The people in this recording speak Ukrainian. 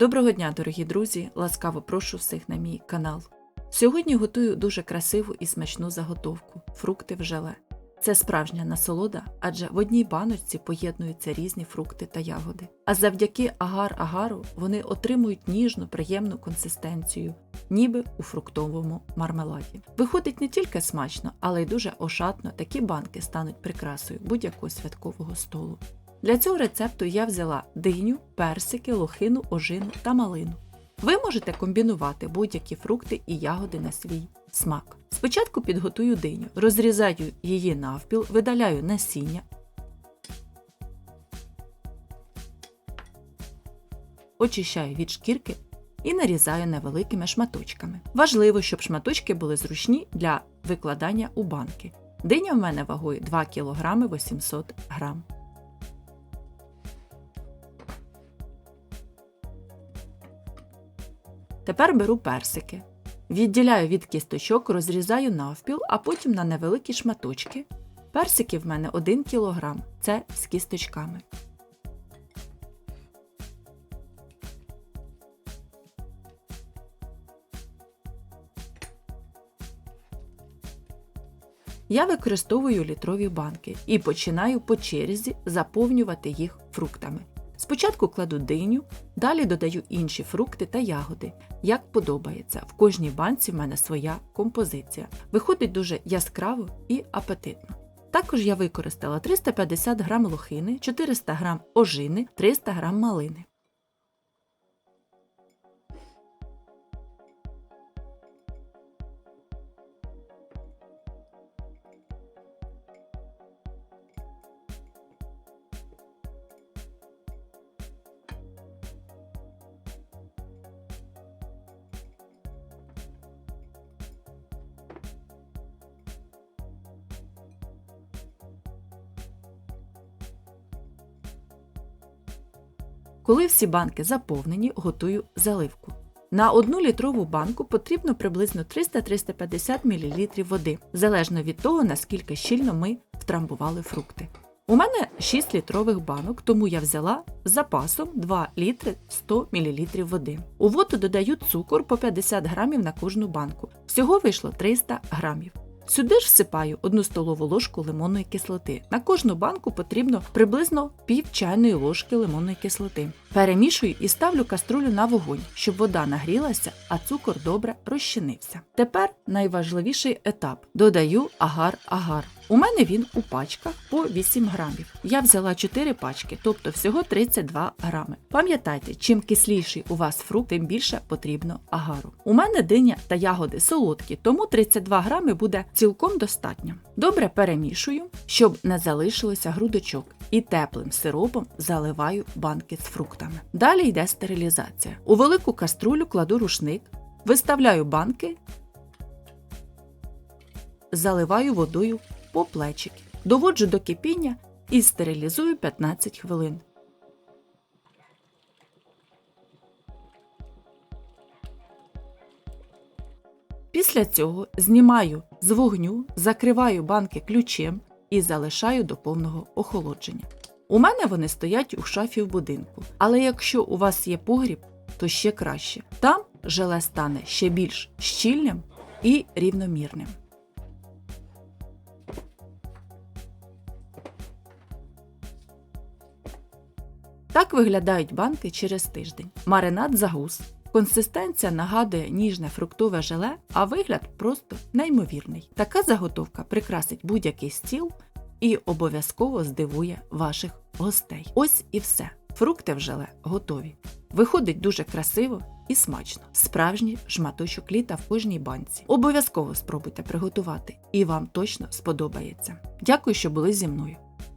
Доброго дня, дорогі друзі! Ласкаво прошу всіх на мій канал. Сьогодні готую дуже красиву і смачну заготовку фрукти в желе. Це справжня насолода, адже в одній баночці поєднуються різні фрукти та ягоди. А завдяки агар-агару вони отримують ніжну, приємну консистенцію, ніби у фруктовому мармеладі. Виходить не тільки смачно, але й дуже ошатно такі банки стануть прикрасою будь-якого святкового столу. Для цього рецепту я взяла диню, персики, лохину, ожину та малину. Ви можете комбінувати будь-які фрукти і ягоди на свій смак. Спочатку підготую диню, розрізаю її навпіл, видаляю насіння. Очищаю від шкірки і нарізаю невеликими шматочками. Важливо, щоб шматочки були зручні для викладання у банки. Диня в мене вагою 2 кг 800 г. Тепер беру персики. Відділяю від кісточок, розрізаю навпіл, а потім на невеликі шматочки. Персики в мене 1 кг, це з кісточками. Я використовую літрові банки і починаю по черзі заповнювати їх фруктами. Спочатку кладу диню, далі додаю інші фрукти та ягоди, як подобається. В кожній банці в мене своя композиція. Виходить дуже яскраво і апетитно. Також я використала 350 г лохини, 400 г ожини, 300 г малини. Коли всі банки заповнені, готую заливку. На 1 літрову банку потрібно приблизно 300-350 мл води, залежно від того, наскільки щільно ми втрамбували фрукти. У мене 6 літрових банок, тому я взяла з запасом 2 літри 100 мл води. У воду додаю цукор по 50 грамів на кожну банку. Всього вийшло 300 грамів. Сюди ж всипаю 1 столову ложку лимонної кислоти. На кожну банку потрібно приблизно пів чайної ложки лимонної кислоти. Перемішую і ставлю каструлю на вогонь, щоб вода нагрілася, а цукор добре розчинився. Тепер найважливіший етап додаю агар-агар. У мене він у пачках по 8 грамів. Я взяла 4 пачки, тобто всього 32 грами. Пам'ятайте, чим кисліший у вас фрукт, тим більше потрібно агару. У мене диня та ягоди солодкі, тому 32 грами буде цілком достатньо. Добре перемішую, щоб не залишилося грудочок, і теплим сиропом заливаю банки з фруктами. Далі йде стерилізація. У велику каструлю кладу рушник, виставляю банки, заливаю водою по плечики, доводжу до кипіння і стерилізую 15 хвилин. Після цього знімаю з вогню, закриваю банки ключем і залишаю до повного охолодження. У мене вони стоять у шафі в будинку, але якщо у вас є погріб, то ще краще. Там желе стане ще більш щільним і рівномірним. Так виглядають банки через тиждень. Маринад загус. Консистенція нагадує ніжне фруктове желе, а вигляд просто неймовірний. Така заготовка прикрасить будь-який стіл і обов'язково здивує ваших гостей. Ось і все. Фрукти в желе готові. Виходить дуже красиво і смачно. Справжній шматочок літа в кожній банці. Обов'язково спробуйте приготувати, і вам точно сподобається. Дякую, що були зі мною.